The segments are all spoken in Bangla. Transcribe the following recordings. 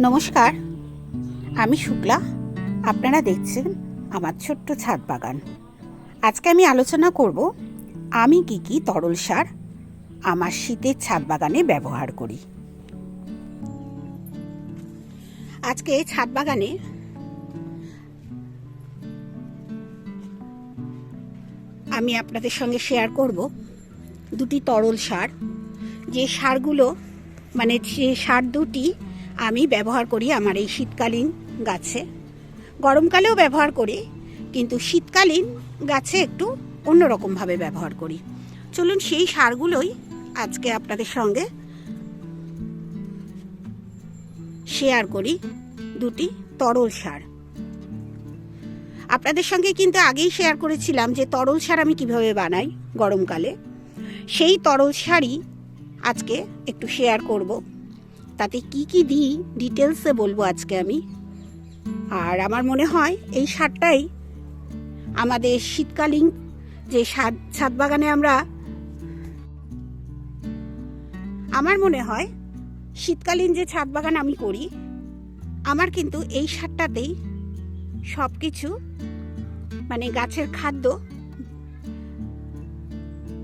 নমস্কার। আমি শুক্লা। আপনারা দেখছেন আমার ছোট্ট ছাদ বাগান। আজকে আমি আলোচনা করব, আমি কি কি তরল সার আমার শীতের ছাদ বাগানে ব্যবহার করি। আজকে ছাদ বাগানে আমি আপনাদের সঙ্গে শেয়ার করব দুটি তরল সার। যে সারগুলো মানে যে সার দুটি আমি ব্যবহার করি আমার এই শীতকালীন গাছে। গরমকালেও ব্যবহার করি, কিন্তু শীতকালীন গাছে একটু অন্যরকমভাবে ব্যবহার করি। চলুন সেই সারগুলোই আজকে আপনাদের সঙ্গে শেয়ার করি দুটি তরল সার। আপনাদের সঙ্গে কিন্তু আগেই শেয়ার করেছিলাম যে তরল সার আমি কীভাবে বানাই গরমকালে। সেই তরল সারই আজকে একটু শেয়ার করব। তাতে কি কি দিই ডিটেলসে বলব আজকে আমি। আর আমার মনে হয় এই সারটাই আমাদের শীতকালীন যে ছাদ ছাদ বাগানে আমরা আমার মনে হয় শীতকালীন যে ছাদ বাগান আমি করি, আমার কিন্তু এই সারটাতেই সব কিছু মানে গাছের খাদ্য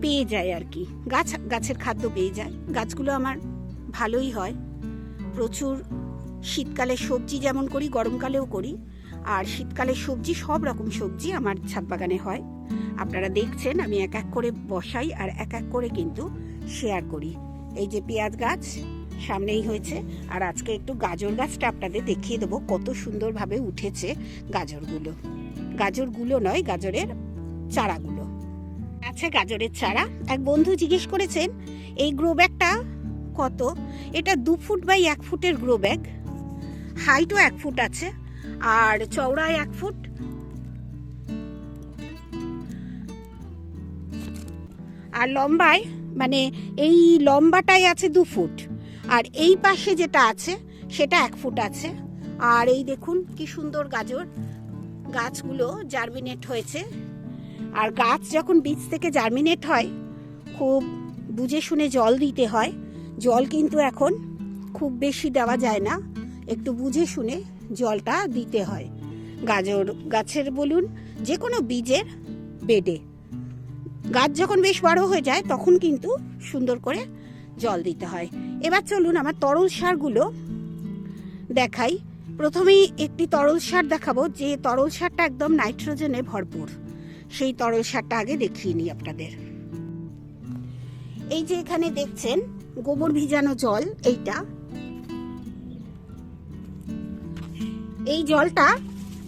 পেয়ে যায় আর কি। গাছ, গাছের খাদ্য পেয়ে যায়। গাছগুলো আমার ভালোই হয়। প্রচুর। শীতকালে সবজি যেমন করি, গরমকালেও করি। আর শীতকালে সবজি, সব রকম সবজি আমার ছাদ বাগানে হয়। আপনারা দেখছেন, আমি এক এক করে বসাই আর এক এক করে কিন্তু শেয়ার করি। এই যে পেঁয়াজ গাছ, সামনেই হয়েছে। আর আজকে একটু গাজর গাছটা আপনাদের দেখিয়ে দেবো, কত সুন্দরভাবে উঠেছে গাজরগুলো। গাজরগুলো নয়, গাজরের চারাগুলো। আছে গাজরের চারা। এক বন্ধু জিজ্ঞেস করেছেন, এই গ্রো ব্যাগটা কত? এটা দু ফুট বাই এক ফুটের গ্রো ব্যাগ হাইটও এক ফুট আছে। আর চওড়ায় এক ফুট। আর লম্বায় মানে এই লম্বাটাই আছে দু ফুট। আর এই পাশে যেটা আছে, সেটা এক ফুট আছে। আর এই দেখুন কি সুন্দর গাজর। গাছগুলো জার্মিনেট হয়েছে। আর গাছ যখন বীজ থেকে জার্মিনেট হয়, খুব বুঝে শুনে জল দিতে হয়। জল কিন্তু এখন খুব বেশি দেওয়া যায় না। একটু বুঝে শুনে জলটা দিতে হয়। গাজর গাছের বলুন যে কোনো বীজের বেডে। গাছ যখন বেশ বড় হয়ে যায়, তখন কিন্তু সুন্দর করে জল দিতে হয়। এবার চলুন আমার তরল সারগুলো দেখাই। প্রথমেই একটি তরল সার দেখাবো, যে তরল সারটা একদম নাইট্রোজেনে ভরপুর। সেই তরল সারটা আগে দেখিয়ে নিই আপনাদের। এই যে এখানে দেখছেন গোবর ভিজানো জল, এইটা। এই জলটা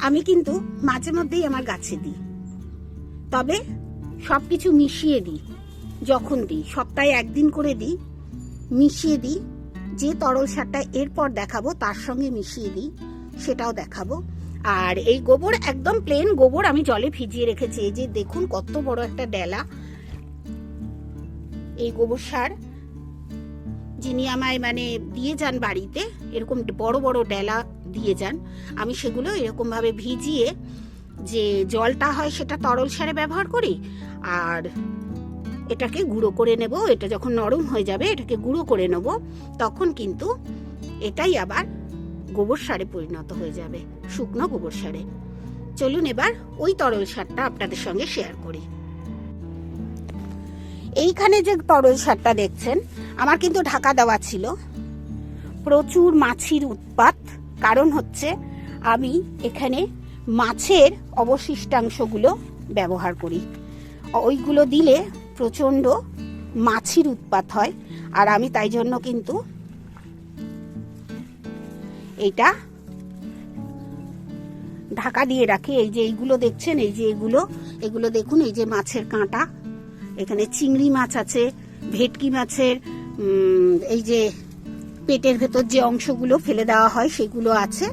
আমি কিন্তু মাঝে মধ্যেই আমার গাছে দিই। তবে সব কিছু মিশিয়ে দিই, যখন দিই, সপ্তাহে একদিন করে দিই, মিশিয়ে দিই, যে তরল সারটা এরপর দেখাবো, তার সঙ্গে মিশিয়ে দিই, সেটাও দেখাবো। আর এই গোবর একদম প্লেন গোবর আমি জলে ভিজিয়ে রেখেছি, এই যে দেখুন কত বড় একটা ডেলা। এই গোবর সার যিনি আমায় মানে দিয়ে যান বাড়িতে, এরকম বড় বড় ডেলা দিয়ে যান, আমি সেগুলো এরকমভাবে ভিজিয়ে যে জলটা হয় সেটা তরল সারে ব্যবহার করি, আর এটাকে গুঁড়ো করে নেব, এটা যখন নরম হয়ে যাবে এটাকে গুঁড়ো করে নেব, তখন কিন্তু এটাই আবার গোবর সারে পরিণত হয়ে যাবে, শুকনো গোবর সারে। চলুন এবার ওই তরল সারটা আপনাদের সঙ্গে শেয়ার করি। এইখানে যে তরল সারটা দেখছেন, আমার কিন্তু ঢাকা দেওয়া ছিল। প্রচুর মাছির উৎপাত, কারণ হচ্ছে আমি এখানে মাছের অবশিষ্টাংশগুলো ব্যবহার করি। ওইগুলো দিলে প্রচণ্ড মাছির উৎপাত হয়, আর আমি তাই জন্য কিন্তু এইটা ঢাকা দিয়ে রাখি। এই যে এইগুলো দেখছেন, এই যে এগুলো এগুলো দেখুন, এই যে মাছের কাঁটা। এখানে চিংড়ি মাছ আছে, ভেটকি মাছের এই যে পেটের ভেতর যে অংশগুলো ফেলে দেওয়া হয়, সেগুলো আছে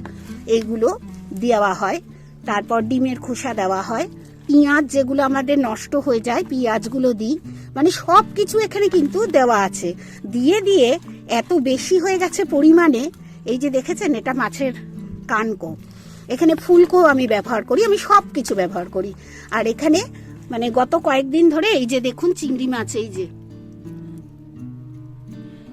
এইগুলো দেওয়া হয়। তারপর ডিমের খোসা দেওয়া হয়। পেঁয়াজ যেগুলো আমাদের নষ্ট হয়ে যায়, পেঁয়াজগুলো দিই। মানে সব কিছু এখানে কিন্তু দেওয়া আছে। দিয়ে দিয়ে এত বেশি হয়ে গেছে পরিমাণে, এই যে দেখেছেন, এটা মাছের কানকো। এখানে ফুলকো আমি ব্যবহার করি, আমি সব কিছু ব্যবহার করি। আর এখানে মানে গত কয়েকদিন ধরে এই যে দেখুন চিংড়ি মাছ, এই যে।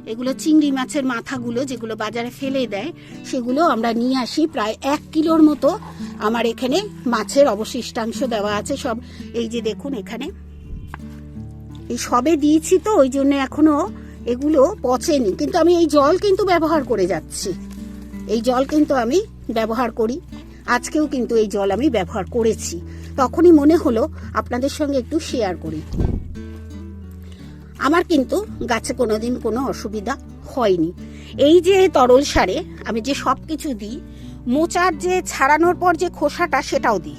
এগুলো চিংড়ি মাছের মাথাগুলো যেগুলো বাজারে ফেলে দেয়, সেগুলো আমরা নিয়ে আসি প্রায় এক কিলোর মতো। আমার এখানে মাছের অবশিষ্টাংশ দেওয়া আছে সব। এই যে দেখুন এখানে। এই সবে দিয়েছি তো, ওই জন্য এখনও এগুলো পচেনি। কিন্তু আমি এই জল কিন্তু ব্যবহার করে যাচ্ছি। এই জল কিন্তু আমি ব্যবহার করি। আজকেও কিন্তু এই জল আমি ব্যবহার করেছি। তখনই মনে হলো আপনাদের সঙ্গে একটু শেয়ার করি। আমার কিন্তু গাছে কোনোদিন কোনো অসুবিধা হয়নি। এই যে তরল সারে আমি যে সব কিছু দিই, মোচার যে ছাড়ানোর পর যে খোসাটা সেটাও দিই।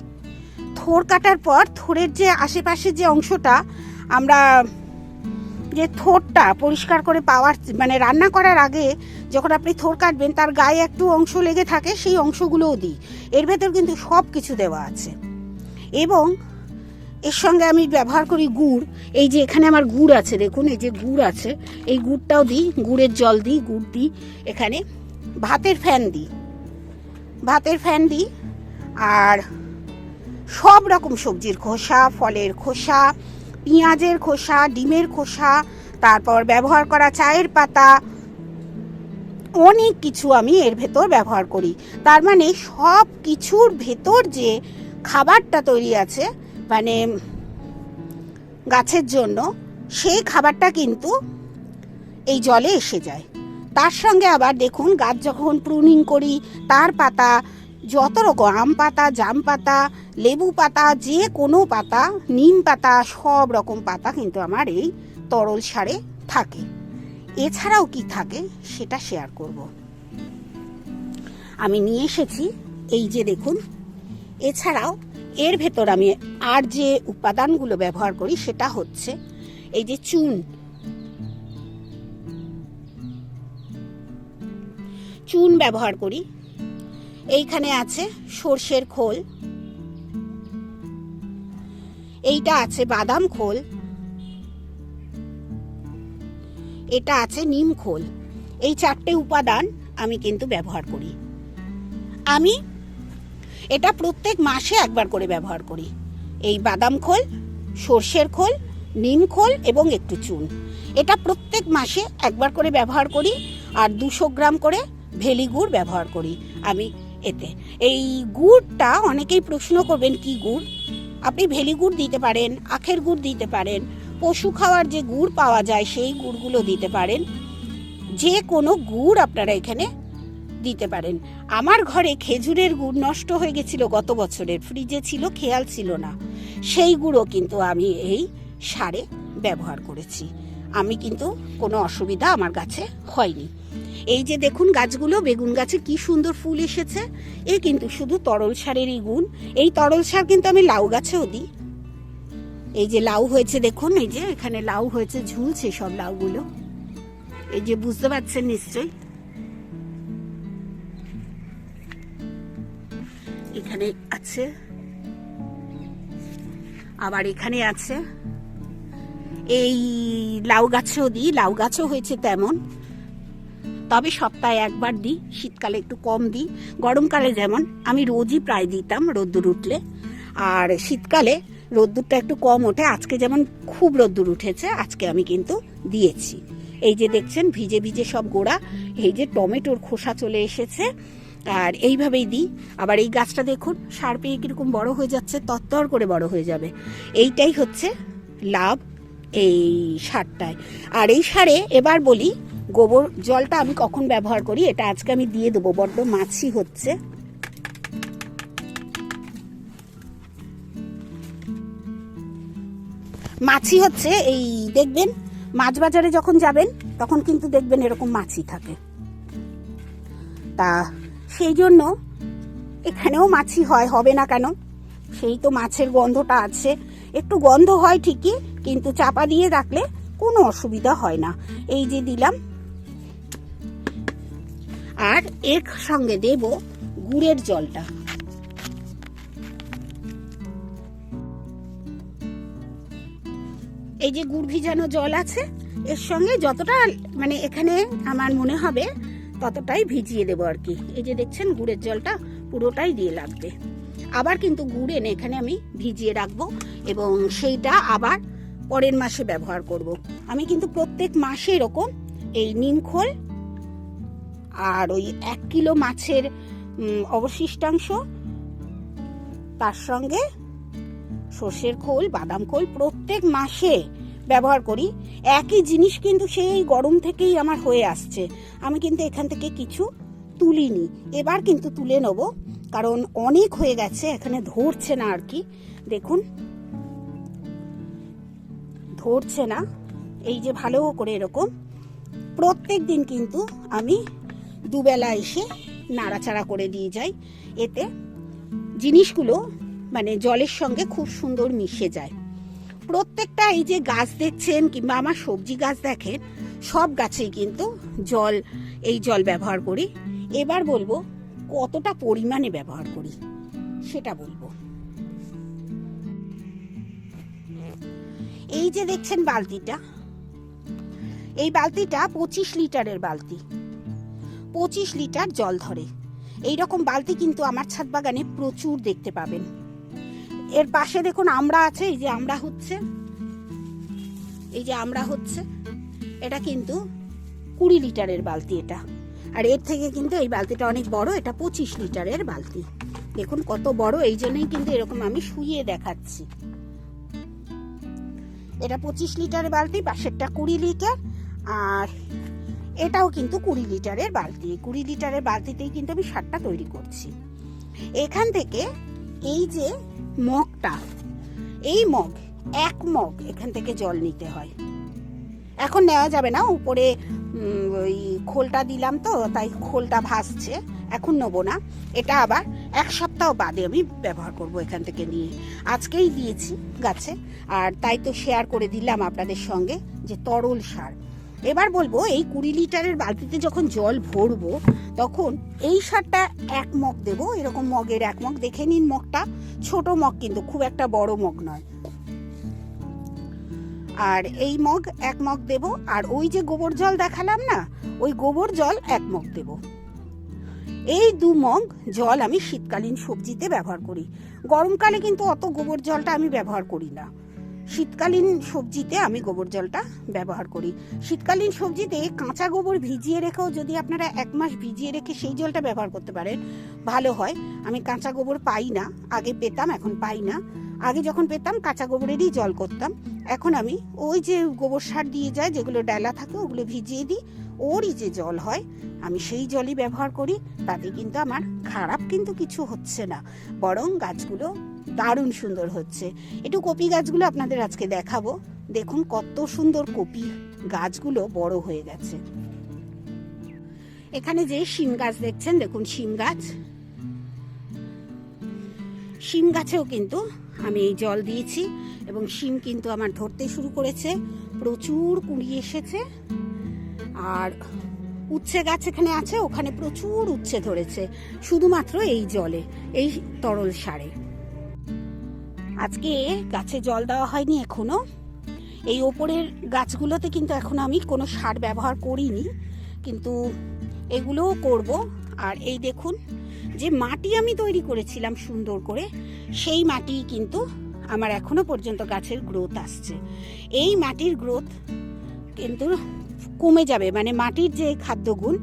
থোর কাটার পর থোরের যে আশেপাশে যে অংশটা আমরা, যে থোরটা পরিষ্কার করে পাওয়ার মানে রান্না করার আগে যখন আপনি থোর কাটবেন, তার গায়ে একটু অংশ লেগে থাকে, সেই অংশগুলোও দিই। এর ভেতর কিন্তু সব কিছু দেওয়া আছে। এবং এর সঙ্গে আমি ব্যবহার করি গুড়। এই যে এখানে আমার গুড় আছে, দেখুন, এই যে গুড় আছে, এই গুড়টাও দিই, গুড়ের জল দিই, গুড় দিই। এখানে ভাতের ফ্যান দিই, ভাতের ফ্যান দিই, আর সব রকম সবজির খোসা, ফলের খোসা, পেঁয়াজের খোসা, ডিমের খোসা, তারপর ব্যবহার করা চায়ের পাতা, অনেক কিছু আমি এর ভেতর ব্যবহার করি। তার মানে সব কিছুর ভেতর যে খাবারটা তৈরি আছে মানে গাছের জন্য, সেই খাবারটা কিন্তু এই জলে এসে যায়। তার সঙ্গে আবার দেখুন, গাছ যখন প্রুনিং করি, তার পাতা, যত রকম আম পাতা, জাম পাতা, লেবু পাতা, যে কোনো পাতা, নিম পাতা, সব রকম পাতা কিন্তু আমার এই তরল সারে থাকে। এছাড়াও কি থাকে সেটা শেয়ার করব। আমি নিয়ে এসেছি, এই যে দেখুন এছাড়াও, এর ভেতর আমি আর যে উপাদানগুলো ব্যবহার করি সেটা হচ্ছে এই যে চুন। চুন ব্যবহার করি। এইখানে আছে সর্ষের খোল। এইটা আছে বাদাম খোল। এটা আছে নিম খোল। এই চারটে উপাদান আমি কিন্তু ব্যবহার করি। আমি এটা প্রত্যেক মাসে একবার করে ব্যবহার করি। এই বাদাম খোল, সর্ষের খোল, নিম খোল এবং একটু চুন। এটা প্রত্যেক মাসে একবার করে ব্যবহার করি আর দুশো গ্রাম করে ভেলি গুড় ব্যবহার করি আমি এতে। এই গুড়টা অনেকেই প্রশ্ন করবেন, কি গুড়? আপনি ভেলি গুড় দিতে পারেন, আখের গুড় দিতে পারেন, পশু খাওয়ার যে গুড় পাওয়া যায় সেই গুড়গুলো দিতে পারেন। যে কোনো গুড় আপনারা এখানে দিতে পারেন। আমার ঘরে খেজুরের গুড় নষ্ট হয়ে গেছিল গত বছরের। ফ্রিজে ছিল, খেয়াল ছিল না। সেই গুঁড়ো কিন্তু আমি এই সারে ব্যবহার করেছি। আমি কিন্তু কোনো অসুবিধা আমার গাছে হয়নি। এই যে দেখুন গাছগুলো, বেগুন গাছে কি সুন্দর ফুল এসেছে। এ কিন্তু শুধু তরল সারেরই গুণ। এই তরল সার কিন্তু আমি লাউ গাছেও দিই। এই যে লাউ হয়েছে দেখুন, এই যে এখানে লাউ হয়েছে, ঝুলছে সব লাউগুলো। এই যে বুঝতে পারছেন নিশ্চয়ই? এখানে আছে। আবার এখানে আছে। এই লাউ গাছেও দিই, লাউ গাছও হয়েছে তেমন। তবে সপ্তাহে একবার দিই, শীতকালে একটু কম দিই। গরমকালে যেমন, আমি রোজই প্রায় দিতাম রোদ্দুর উঠলে। আর শীতকালে রোদ্দুরটা একটু কম ওঠে। আজকে যেমন খুব রোদ্দুর উঠেছে, আজকে আমি কিন্তু দিয়েছি। এই যে দেখছেন, ভিজে ভিজে সব গোড়া। এই যে টমেটোর খোসা চলে এসেছে। আর এইভাবেই দিই। আবার এই গাছটা দেখুন, সার পেয়ে কীরকম বড় হয়ে যাচ্ছে তত্তর করে বড় হয়ে যাবে। এইটাই হচ্ছে লাভ এই সারটায়। আর এই সারে এবার বলি, গোবর জলটা আমি কখন ব্যবহার করি, এটা আজকে আমি দিয়ে দেবো। বড্ড মাছি হচ্ছে। মাছি হচ্ছে এই, দেখবেন মাছ বাজারে যখন যাবেন, তখন কিন্তু দেখবেন এরকম মাছি থাকে। তা সেই জন্য এখানেও মাছি হয়, হবে না কেন? সেই তো মাছের গন্ধটা আছে। একটু গন্ধ হয় ঠিকই, কিন্তু চাপা দিয়ে রাখলে কোনো অসুবিধা হয় না। এই যে দিলাম। আর এর সঙ্গে দেব গুড়ের জলটা। এই যে গুড় ভিজানো জল আছে, এর সঙ্গে যতটা মানে এখানে আমার মনে হবে ততটাই ভিজিয়ে দেবো আর কি এই যে দেখছেন, গুড়ের জলটা পুরোটাই দিয়ে লাগবে আবার কিন্তু গুড় এনে এখানে আমি ভিজিয়ে রাখব এবং সেইটা আবার পরের মাসে ব্যবহার করব। আমি কিন্তু প্রত্যেক মাসে এরকম এই নিমখোল আর ওই এক কিলো মাছের অবশিষ্টাংশ, তার সঙ্গে সর্ষের খোল, বাদাম খোল প্রত্যেক মাসে ব্যবহার করি, একই জিনিস কিন্তু সেই গরম থেকেই আমার হয়ে আসছে। আমি কিন্তু এখান থেকে কিছু তুলিনি। এবার কিন্তু তুলে নেব, কারণ অনেক হয়ে গেছে, এখানে ধরছে না আর কি। দেখুন। ধরছে না, এই যে ভালো করে এরকম। প্রত্যেক দিন কিন্তু আমি দুবেলা এসে নাড়াচাড়া করে দিয়ে যাই। এতে জিনিসগুলো মানে জলের সঙ্গে খুব সুন্দর মিশে যায়। প্রত্যেকটা এই যে গাছ দেখছেন কিংবা আমার সবজি গাছ দেখেন, সব গাছেই কিন্তু জল, এই জল ব্যবহার করি। এবার বলব কতটা পরিমাণে ব্যবহার করি, সেটা বলব। এই যে দেখছেন বালতিটা, এই বালতিটা পঁচিশ লিটারের বালতি। পঁচিশ লিটার জল ধরে। এই রকম বালতি কিন্তু আমার ছাদ বাগানে প্রচুর দেখতে পাবেন। এর পাশে দেখুন আমরা আছে, এই যে আমরা হচ্ছে, এই যে আমরা হচ্ছে, এটা কিন্তু কুড়ি লিটারের বালতি এটা। আর এর থেকে কিন্তু এই বালতিটা অনেক বড়, এটা পঁচিশ লিটারের বালতি। দেখুন কত বড়, এই জন্যই কিন্তু এরকম আমি শুয়ে দেখাচ্ছি। এটা পঁচিশ লিটারের বালতি, পাশেরটা কুড়ি লিটার, আর এটাও কিন্তু কুড়ি লিটারের বালতি। কুড়ি লিটারের বালতিতেই কিন্তু আমি সারটা তৈরি করছি। এখান থেকে এই যে মগটা, এই মগ, এক মগ এখান থেকে জল নিতে হয়। এখন নেওয়া যাবে না, উপরে ওই খোলটা দিলাম তো, তাই খোলটা ভাসছে, এখন নেব না। এটা আবার এক সপ্তাহ বাদে আমি ব্যবহার করব এখান থেকে নিয়ে। আজকেই দিয়েছি গাছে, আর তাই তো শেয়ার করে দিলাম আপনাদের সঙ্গে যে তরল সার। এবার বলব, এই কুড়ি লিটারের বালতিতে যখন জল ভরবো, তখন এই সারটা এক মগ দেব, এরকম মগের এক মগ। দেখে নিন মগটা, ছোট মগ কিন্তু, খুব একটা বড় মগ নয়। আর এই মগ এক মগ দেব, আর ওই যে গোবর জল দেখালাম না, ওই গোবর জল এক মগ দেব। এই দু মগ জল আমি শীতকালীন সবজিতে ব্যবহার করি। গরমকালে কিন্তু অত গোবর জলটা আমি ব্যবহার করি না। শীতকালীন সবজিতে আমি গোবর জলটা ব্যবহার করি। শীতকালীন সবজিতে কাঁচা গোবর ভিজিয়ে রেখেও যদি আপনারা এক মাস ভিজিয়ে রেখে সেই জলটা ব্যবহার করতে পারেন, ভালো হয়। আমি কাঁচা গোবর পাই না, আগে পেতাম, এখন পাই না। আগে যখন পেতাম, কাঁচা গোবরেরই জল করতাম। এখন আমি ওই যে গোবর সার দিয়ে যায়, যেগুলো ডালা থাকে, ওগুলো ভিজিয়ে দিই। ওরই যে জল হয়, আমি সেই জলই ব্যবহার করি। তাতে কিন্তু আমার খারাপ কিন্তু কিছু হচ্ছে না। বরং গাছগুলো দারুণ সুন্দর হচ্ছে। একটু কপি গাছগুলো আপনাদের আজকে দেখাবো। দেখুন কত সুন্দর কপি গাছগুলো বড় হয়ে গেছে। এখানে যে শিম গাছ দেখছেন, দেখুন শিম গাছ। শিম গাছেও কিন্তু আমি এই জল দিয়েছি এবং শিম কিন্তু আমার ধরতে শুরু করেছে। প্রচুর কুড়ি এসেছে। আর উচ্ছে গাছ এখানে আছে, ওখানে প্রচুর উচ্ছে ধরেছে। শুধুমাত্র এই জলে, এই তরল সারে। আজকে গাছে জল দেওয়া হয়নি এখনও। এই ওপরের গাছগুলোতে কিন্তু এখন আমি কোনো সার ব্যবহার করিনি, কিন্তু এগুলোও করব। আর এই দেখুন, যে মাটি আমি তৈরি করেছিলাম সুন্দর করে, সেই মাটি কিন্তু আমার এখনও পর্যন্ত গাছের গ্রোথ আসছে। এই মাটির গ্রোথ কিন্তু কমে যাবে মানে মাটির যে খাদ্যগুণ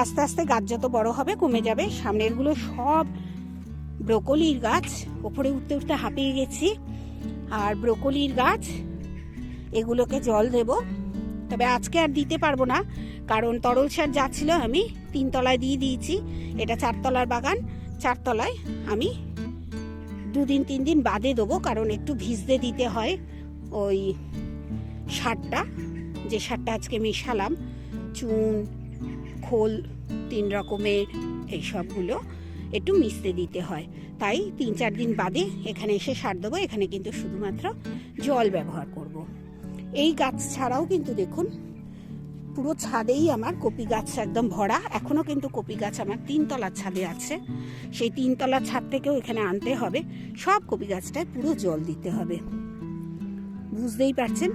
আস্তে আস্তে গাছ যত বড় হবে কমে যাবে, সামনেরগুলো সব ব্রোকলির গাছ, ওপরে উঠতে উঠতে হাঁপিয়ে গেছি। আর ব্রোকলির গাছ, এগুলোকে জল দেব। তবে আজকে আর দিতে পারব না, কারণ তরল সার যা ছিল আমি তিনতলায় দিয়ে দিয়েছি। এটা চারতলার বাগান, চারতলায় আমি দুদিন তিন দিন বাদে দেবো, কারণ একটু ভিজতে দিতে হয় ওই সারটা। যে সারটা আজকে মেশালাম, চুন, খোল, তিন রকমের এই সবগুলো। একটু মিশতে দিতে হয়। তাই তিন চার দিন বাদে এখানে এসে সার দেবো। এখানে কিন্তু শুধুমাত্র জল ব্যবহার করব। এই গাছ ছাড়াও কিন্তু দেখুন, পুরো ছাদেই আমার কপি গাছ একদম ভরা। এখনও কিন্তু কপি গাছ আমার তিনতলার ছাদে আছে। সেই তিনতলার ছাদ থেকেও এখানে আনতে হবে। সব কপি গাছটায় পুরো জল দিতে হবে। বুঝতেই পারছেন?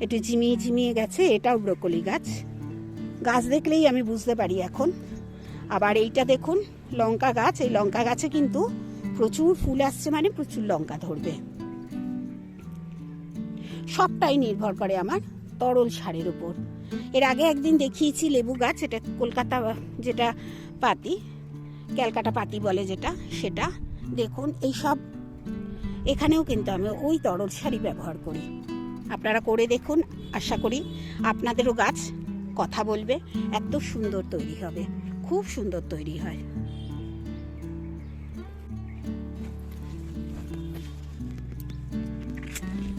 একটু ঝিমিয়ে ঝিমিয়ে গেছে। এটাও ব্রকলি গাছ। গাছ দেখলেই আমি বুঝতে পারি এখন। আবার এইটা দেখুন, লঙ্কা গাছ, এই লঙ্কা গাছে কিন্তু প্রচুর ফুল আসছে মানে প্রচুর লঙ্কা ধরবে। সবটাই নির্ভর করে আমার তরল সারের উপর। এর আগে একদিন দেখিয়েছি লেবু গাছ, এটা কলকাতা, যেটা পাতি, ক্যালকাটা পাতি বলে যেটা, সেটা। দেখুন, এই সব, এখানেও কিন্তু আমি ওই তরল সারই ব্যবহার করি। আপনারা করে দেখুন, আশা করি আপনাদেরও গাছ কথা বলবে, এত সুন্দর তৈরি হবে। খুব সুন্দর তৈরি হয়।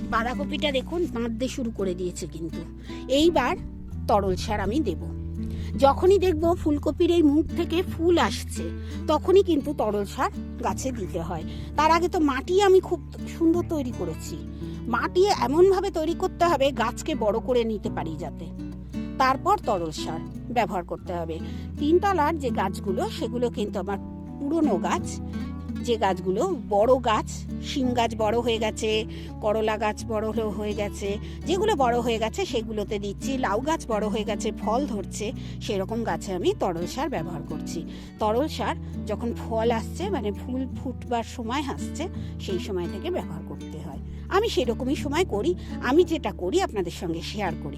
বাঁধাকপিটা দেখুন, বাঁধতে শুরু করে দিয়েছে কিন্তু। এইবার তরল সার আমি দেব। যখনই দেখব ফুলকপির এই মুখ থেকে ফুল আসছে, তখনই কিন্তু তরল সার গাছে দিতে হয়। তার আগে তো মাটি আমি খুব সুন্দর তৈরি করেছি। মাটি এমনভাবে তৈরি করতে হবে, গাছকে বড় করে নিতে পারি যাতে। তারপর তরল সার। ব্যবহার করতে হবে। তিনতলার যে গাছগুলো, সেগুলো কিন্তু আমার পুরনো গাছ। যে গাছগুলো বড় গাছ, শিম গাছ বড় হয়ে গেছে, করলা গাছ বড় হয়ে- গেছে, যেগুলো বড় হয়ে গেছে সেগুলোতে দিচ্ছি, লাউ গাছ বড় হয়ে গেছে, ফল ধরছে, সেরকম গাছে আমি তরল সার ব্যবহার করছি। তরল সার যখন ফল আসছে মানে ফুল ফুটবার সময় আসছে, সেই সময় থেকে ব্যবহার করতে হয়। আমি সেরকমই সময় করি, আমি যেটা করি আপনাদের সঙ্গে শেয়ার করি।